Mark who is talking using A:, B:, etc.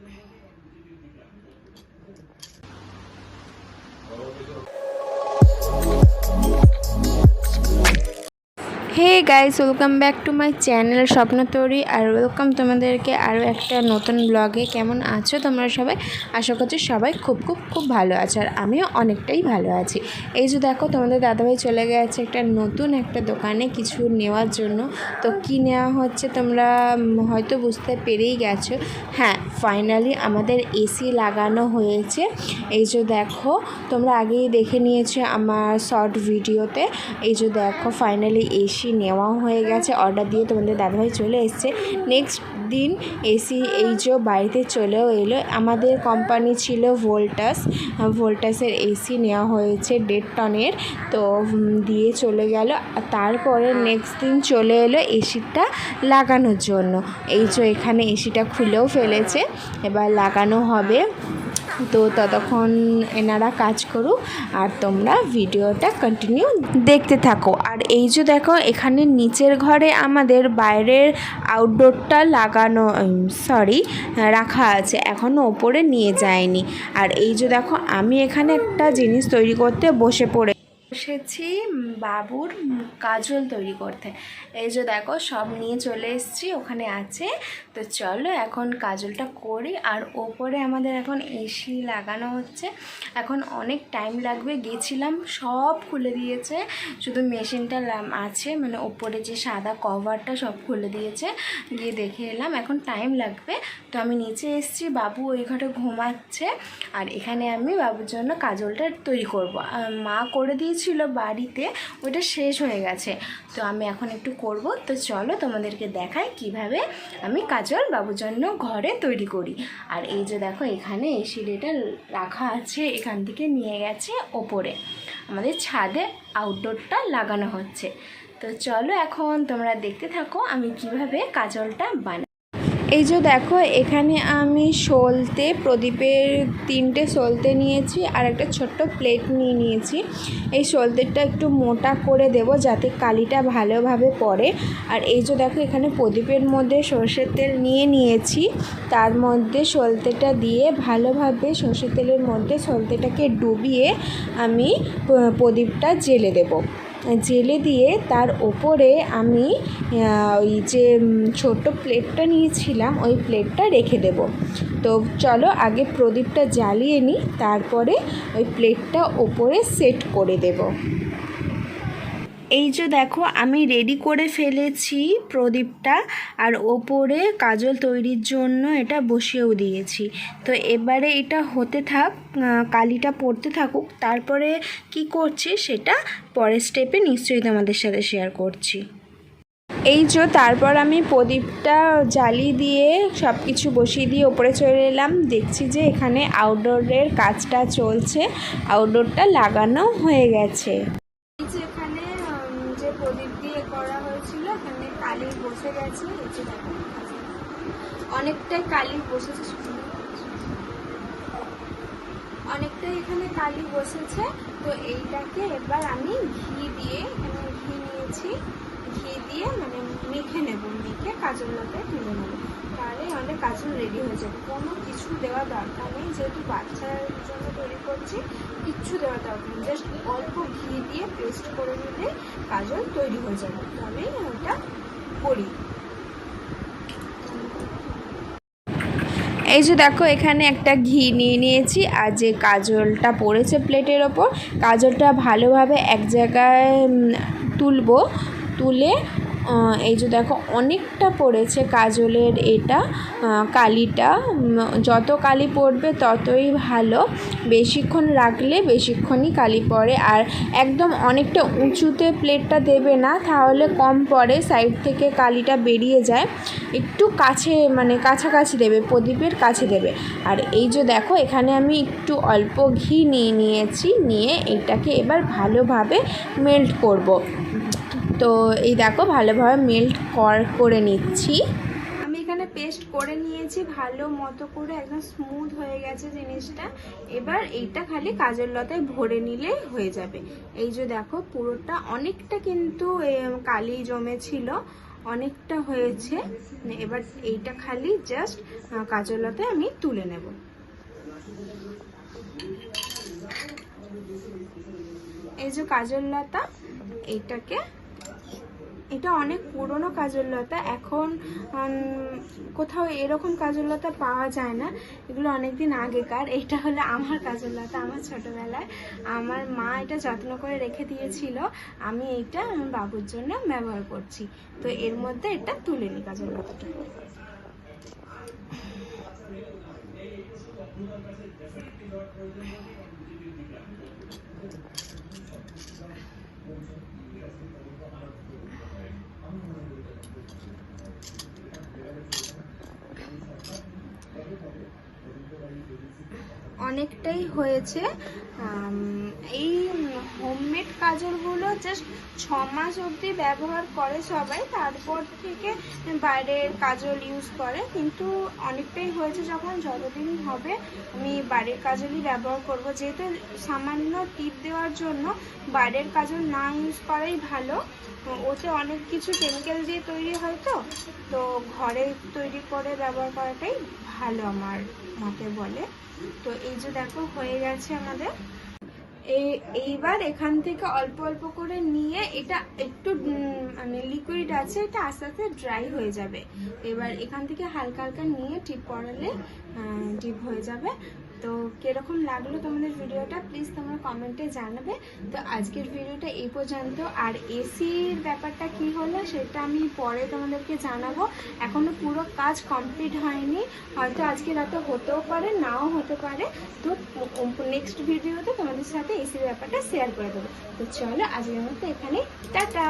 A: Amém. Hey guys welcome back to my channel স্বপ্ন তৈরি আর welcome তোমাদেরকে আরও একটা নতুন ব্লগে কেমন আছো তোমরা সবাই? আশা করছি সবাই খুব খুব খুব ভালো আছো, আর আমিও অনেকটাই ভালো আছি। এই যে দেখো, তোমাদের দাদাভাই চলে গেছে একটা নতুন একটা দোকানে কিছু নেওয়ার জন্য। তো কি নেওয়া হচ্ছে তোমরা হয়তো বুঝতে পেরেই গেছো। হ্যাঁ ফাইনালি আমাদের এসি লাগানো হয়েছে। এই যে দেখো, তোমরা আগেই দেখে নিয়েছো আমার শর্ট ভিডিওতে এই যে দেখো ফাইনালি এসি নেওয়া হয়ে গেছে অর্ডার দিয়ে তোমাদের দাদাভাই চলে এসছে। নেক্সট দিন এসি এই যে বাড়িতে চলেও এলো। আমাদের কোম্পানি ছিল ভোল্টাস ভোল্টাসের এসি নেওয়া হয়েছে দেড় টনের, তো দিয়ে চলে গেল। আর তারপরে নেক্সট দিন চলে এলো এসিটা লাগানোর জন্য। এই যে এখানে এসিটা খুলেও ফেলেছে। এবার লাগানো হবে। তো ততক্ষণ এনারা কাজ করুক আর তোমরা ভিডিওটা কন্টিনিউ দেখতে থাকো। আর এই যে দেখো, এখানে নিচের ঘরে আমাদের বাইরের আউটডোরটা লাগানো সরি রাখা আছে। এখনও ওপরে নিয়ে যায়নি। আর এই যে দেখো, আমি এখানে একটা জিনিস তৈরি করতে বসে পড়ে বসেছি, বাবুর কাজল তৈরি করতে। এই যে দেখো, সব নিয়ে চলে এসেছি, ওখানে আছে। তো চলো এখন কাজলটা করি, আর ওপরে আমাদের এখন এসি লাগানো হচ্ছে। এখন অনেক টাইম লাগবে, গেছিলাম, সব খুলে দিয়েছে। শুধু মেশিনটা আছে মানে ওপরে যে সাদা কভারটা সব খুলে দিয়েছে। গিয়ে দেখে এলাম, এখন টাইম লাগবে। তো আমি নিচে এসেছি, বাবু ওই ঘরে ঘুমাচ্ছে। আর এখানে আমি বাবুর জন্য কাজলটা তৈরি করব। মা করে দিয়েছিল বাড়িতে ওইটা শেষ হয়ে গেছে। তো আমি এখন একটু করব। তো চলো তোমাদেরকে দেখাই কীভাবে আমি কাজল বাবুর জন্য ঘরে তৈরি করি। আর এই যে দেখো, এখানে এই সিঁড়িটা রাখা আছে, এখান থেকে নিয়ে গেছে ওপরে। আমাদের ছাদে আউটডোরটা লাগানো হচ্ছে। তো চলো এখন তোমরা দেখতে থাকো আমি কীভাবে কাজলটা বানাই। এই যে দেখো, এখানে আমি সলতে, প্রদীপের তিনটে সলতে নিয়েছি আর একটা ছোট্ট প্লেট নিয়ে নিয়েছি। এই সলতেটা একটু মোটা করে দেব যাতে কালিটা ভালোভাবে পড়ে। আর এই যে দেখো, এখানে প্রদীপের মধ্যে সর্ষের তেল নিয়ে নিয়েছি। তার মধ্যে সলতেটা দিয়ে ভালোভাবে সর্ষের তেলের মধ্যে সলতেটাকে ডুবিয়ে আমি প্রদীপটা জেলে দেবো। জেলে দিয়ে তার ওপরে আমি ওই যে ছোট ছোট্ট প্লেটটা নিয়েছিলাম, ওই প্লেটটা রেখে দেব। তো চলো আগে প্রদীপটা জ্বালিয়ে নিই, তারপরে ওই প্লেটটা ওপরে সেট করে দেব। এই যে দেখো, আমি রেডি করে ফেলেছি প্রদীপটা আর ওপরে কাজল তৈরির জন্য এটা বসিয়েও দিয়েছি। তো এবারে এটা হতে থাক কালিটা পড়তে থাকুক, তারপরে কি করছি সেটা পরের স্টেপে নিশ্চয়ই তোমাদের সাথে শেয়ার করছি। এই যে তারপর আমি প্রদীপটা জ্বালিয়ে দিয়ে সব কিছু বসিয়ে দিয়ে ওপরে চলে এলাম। দেখছি যে এখানে আউটডোরের কাজটা চলছে আউটডোরটা লাগানো হয়ে গেছে এই যে এখানে উম, যে প্রদীপ দিয়ে করা হয়েছিল এখানে কালি বসে গেছে দেখো। অনেকটাই কালি বসেছে অনেকটাই এখানে কালি বসেছে, তো এইটাকে এবার আমি ঘি দিয়ে, এখানে ঘি নিয়েছি। ঘি দিয়ে মানে মেখে নেব, মেখে কাজলটাতে তুলে নেব। তাহলে আমাদের কাজল রেডি হয়ে যাবে। কোনো কিছু দেওয়ার দরকার নেই, যেহেতু বাচ্চার জন্য তৈরি করছি, কিচ্ছু দেওয়ার দরকার নেই। জাস্ট অল্প ঘি দিয়ে পেস্ট করে নিলে কাজল তৈরি হয়ে যাবে। তো আমি ওটা করি। এই যে দেখো, এখানে একটা ঘি নিয়ে নিয়েছি। আর যে কাজলটা পড়েছে প্লেটের ওপর, কাজলটা ভালোভাবে এক জায়গায় তুলবো, তুলে এই যে দেখো, অনেকটা পড়েছে কাজলের এটা কালিটা। যত কালি পড়বে ততই ভালো। বেশিক্ষণ রাখলে বেশিক্ষণই কালি পড়ে। আর একদম অনেকটা উঁচুতে প্লেটটা দেবে না, তাহলে কম পড়ে সাইড থেকে কালিটা বেরিয়ে যায়। একটু কাছে মানে কাছাকাছি দেবে, প্রদীপের কাছে দেবে। আর এই যে দেখো, এখানে আমি একটু অল্প ঘি নিয়ে নিয়েছি, নিয়ে এটাকে এবার ভালোভাবে মেল্ট করব। তো এই দেখো, ভালোভাবে মেল্ট কর, করে নিচ্ছি। আমি এখানে পেস্ট করে নিয়েছি, ভালো মতো করে একদম স্মুথ হয়ে গেছে জিনিসটা। এবার এইটা খালি কাজের লতায় ভরে নিলে হয়ে যাবে। এই যে দেখো, পুরোটা অনেকটা কিন্তু কালি জমেছিল অনেকটা হয়েছে। এবার এইটা খালি জাস্ট কাজলাতে আমি তুলে নেব। এই যে কাজল লতা, এইটাকে এটা অনেক পুরনো কাজল লতা এখন কোথাও এরকম কাজল লতা পাওয়া যায় না। এগুলো অনেক দিন আগেকার। এটা হলো আমার কাজল লতা আমার ছোটবেলায়। আমার মা এটা যত্ন করে রেখে দিয়েছিল। আমি এইটা আমার বাবুর জন্য ব্যবহার করছি। তো এর মধ্যে এটা তুলে নিই কাজল লতাটা অনেকটাই হয়েছে। এই হোমমেড কাজলগুলো জাস্ট ছ মাস অবধি ব্যবহার করে সবাই, তারপর থেকে বাইরের কাজল ইউজ করে। কিন্তু অনেকটাই হয়েছে যখন যতদিন হবে আমি বাইরের কাজলই ব্যবহার করব। যেহেতু সামান্য টিপ দেওয়ার জন্য বাইরের কাজল না ইউজ করাই ভালো। ওতে অনেক কিছু কেমিক্যাল দিয়ে তৈরি হয় তো। তো ঘরে তৈরি করে ব্যবহার করাটাই ভালো আমার মতে বলে। তো এই যে দেখো, হয়ে গেছে আমাদের। এই, এইবার এখান থেকে অল্প অল্প করে নিয়ে এটা একটু মানে লিকুইড আছে, এটা আস্তে আস্তে ড্রাই হয়ে যাবে। এবার এখান থেকে হালকা হালকা নিয়ে টিপ করালে টিপ হয়ে যাবে। তো কীরকম লাগল তোমাদের ভিডিওটা প্লিজ তোমরা কমেন্টে জানাবে। তো আজকের ভিডিওটা এই পর্যন্ত। আর এসির ব্যাপারটা কি হলো, সেটা আমি পরে তোমাদেরকে জানাব। এখনও পুরো কাজ কমপ্লিট হয়নি। হয়তো আজকে রাতে হতেও পারে, নাও হতে পারে। তো নেক্সট ভিডিওতে তোমাদের সাথে এসির ব্যাপারটা শেয়ার করে দেবো। তো চলো আজকের মতো এখানে টাটা!